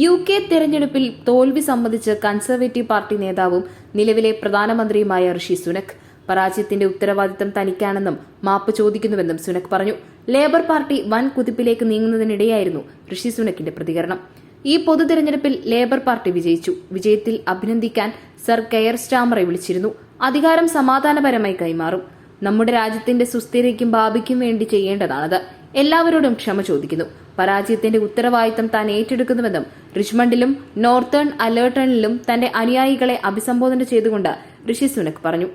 U K തെരഞ്ഞെടുപ്പിൽ തോൽവി സംബന്ധിച്ച് കൺസർവേറ്റീവ് പാർട്ടി നേതാവും നിലവിലെ പ്രധാനമന്ത്രിയുമായ ഋഷി സുനക്. പരാജയത്തിന്റെ ഉത്തരവാദിത്തം തനിക്കാണെന്നും മാപ്പ് ചോദിക്കുന്നുവെന്നും സുനക് പറഞ്ഞു. ലേബർ പാർട്ടി വൻ കുതിപ്പിലേക്ക് നീങ്ങുന്നതിനിടെയായിരുന്നു ഋഷി സുനക്കിന്റെ പ്രതികരണം. ഈ പൊതു തെരഞ്ഞെടുപ്പിൽ ലേബർ പാർട്ടി വിജയിച്ചു. വിജയത്തിൽ അഭിനന്ദിക്കാൻ സർ കെയർ സ്റ്റാമറെ വിളിച്ചിരുന്നു. അധികാരം സമാധാനപരമായി കൈമാറും. നമ്മുടെ രാജ്യത്തിന്റെ സുസ്ഥിരയ്ക്കും ഭാവിക്കും വേണ്ടി ചെയ്യേണ്ടതാണത്. എല്ലാവരോടും ക്ഷമ ചോദിക്കുന്നു. പരാജയത്തിന്റെ ഉത്തരവാദിത്തം താൻ ഏറ്റെടുക്കുന്നുവെന്നും റിച്ച്മണ്ടിലും നോർത്തേൺ അലേർട്ടണിലും തന്റെ അനുയായികളെ അഭിസംബോധന ചെയ്തുകൊണ്ട് ഋഷി സുനക് പറഞ്ഞു.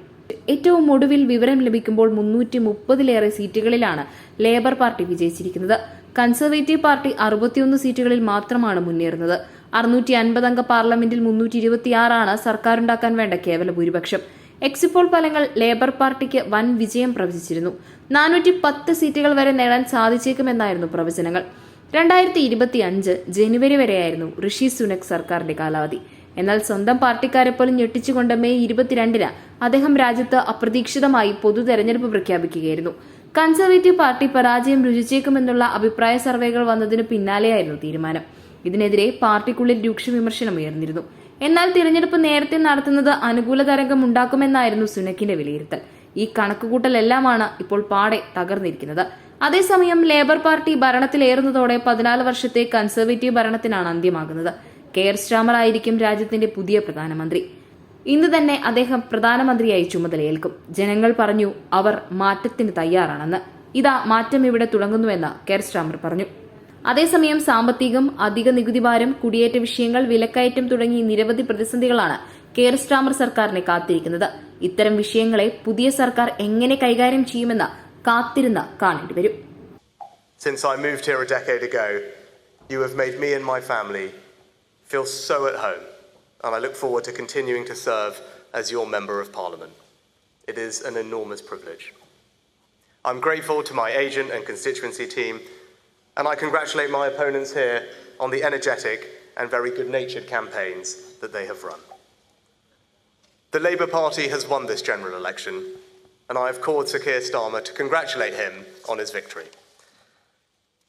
ഏറ്റവും ഒടുവിൽ വിവരം ലഭിക്കുമ്പോൾ മുന്നൂറ്റി മുപ്പതിലേറെ സീറ്റുകളിലാണ് ലേബർ പാർട്ടി വിജയിച്ചിരിക്കുന്നത്. കൺസർവേറ്റീവ് പാർട്ടി അറുപത്തിയൊന്ന് സീറ്റുകളിൽ മാത്രമാണ് മുന്നേറുന്നത്. അറുന്നൂറ്റി അൻപത് അംഗ പാർലമെന്റിൽ മുന്നൂറ്റി ഇരുപത്തിയാറാണ് സർക്കാരുണ്ടാക്കാൻ വേണ്ട കേവല ഭൂരിപക്ഷം. എക്സിപ്പോൾ ഫലങ്ങൾ ലേബർ പാർട്ടിക്ക് വൻ വിജയം പ്രവചിച്ചിരുന്നു. നാനൂറ്റി പത്ത് സീറ്റുകൾ വരെ നേടാൻ സാധിച്ചേക്കുമെന്നായിരുന്നു പ്രവചനങ്ങൾ. രണ്ടായിരത്തി ഇരുപത്തി അഞ്ച് ജനുവരി വരെയായിരുന്നു ഋഷി സുനക് സർക്കാരിന്റെ കാലാവധി. എന്നാൽ സ്വന്തം പാർട്ടിക്കാരെ പോലും ഞെട്ടിച്ചുകൊണ്ട് മെയ് ഇരുപത്തിരണ്ടിന് അദ്ദേഹം രാജ്യത്ത് അപ്രതീക്ഷിതമായി പൊതു തെരഞ്ഞെടുപ്പ് പ്രഖ്യാപിക്കുകയായിരുന്നു. കൺസർവേറ്റീവ് പാർട്ടി പരാജയം രുചിച്ചേക്കുമെന്നുള്ള അഭിപ്രായ സർവേകൾ വന്നതിന് പിന്നാലെയായിരുന്നു തീരുമാനം. ഇതിനെതിരെ പാർട്ടിക്കുള്ളിൽ രൂക്ഷ വിമർശനം ഉയർന്നിരുന്നു. എന്നാൽ തിരഞ്ഞെടുപ്പ് നേരത്തെ നടത്തുന്നത് അനുകൂല തരംഗം ഉണ്ടാക്കുമെന്നായിരുന്നു സുനക്കിന്റെ വിലയിരുത്തൽ. ഈ കണക്കുകൂട്ടലെല്ലാമാണ് ഇപ്പോൾ പാടെ തകർന്നിരിക്കുന്നത്. അതേസമയം ലേബർ പാർട്ടി ഭരണത്തിലേറുന്നതോടെ പതിനാല് വർഷത്തെ കൺസർവേറ്റീവ് ഭരണത്തിനാണ് അന്ത്യമാകുന്നത്. കെയർ സ്റ്റാമർ ആയിരിക്കും രാജ്യത്തിന്റെ പുതിയ പ്രധാനമന്ത്രി. ഇന്ന് തന്നെ അദ്ദേഹം പ്രധാനമന്ത്രിയായി ചുമതലയേൽക്കും. ജനങ്ങൾ പറഞ്ഞു അവർ മാറ്റത്തിന് തയ്യാറാണെന്ന്. ഇതാ മാറ്റം ഇവിടെ തുടങ്ങുന്നുവെന്ന് കെയർ സ്റ്റാമർ പറഞ്ഞു. അതേസമയം സാമ്പത്തികം അധിക നികുതിഭാരം കുടിയേറ്റ വിഷയങ്ങൾ വിലക്കയറ്റം തുടങ്ങി നിരവധി പ്രതിസന്ധികളാണ് കെയർ സ്റ്റാമർ സർക്കാരിനെ കാത്തിരിക്കുന്നത്. ഇത്തരം വിഷയങ്ങളെ പുതിയ സർക്കാർ എങ്ങനെ കൈകാര്യം ചെയ്യുമെന്ന് കാത്തിരുന്ന് കാണേണ്ടി വരും Since I moved here a decade ago, you have made me and my family feel so at home, and I look forward to continuing to serve as your Member of Parliament. It is an enormous privilege. I'm grateful to my agent and constituency team, and I congratulate my opponents here on the energetic and very good natured campaigns that they have run. The Labour Party has won this general election, and I have called Sir Keir Starmer to congratulate him on his victory.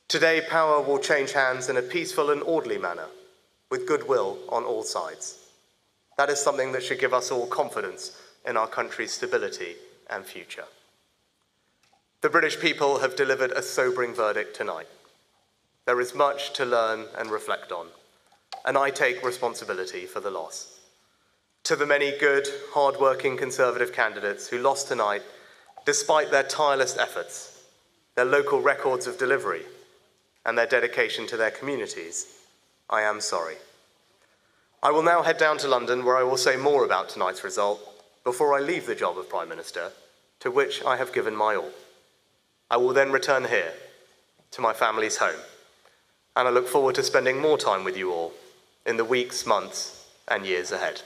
Today, power will change hands in a peaceful and orderly manner, with goodwill on all sides. That is something that should give us all confidence in our country's stability and future. The British people have delivered a sobering verdict tonight. There is much to learn and reflect on, and I take responsibility for the loss. To the many good, hard working Conservative candidates who lost tonight, despite their tireless efforts, their local records of delivery, and their dedication to their communities, I am sorry. I will now head down to London where I will say more about tonight's result before I leave the job of Prime Minister, to which I have given my all. I will then return here, to my family's home, and I look forward to spending more time with you all in the weeks, months, and years ahead.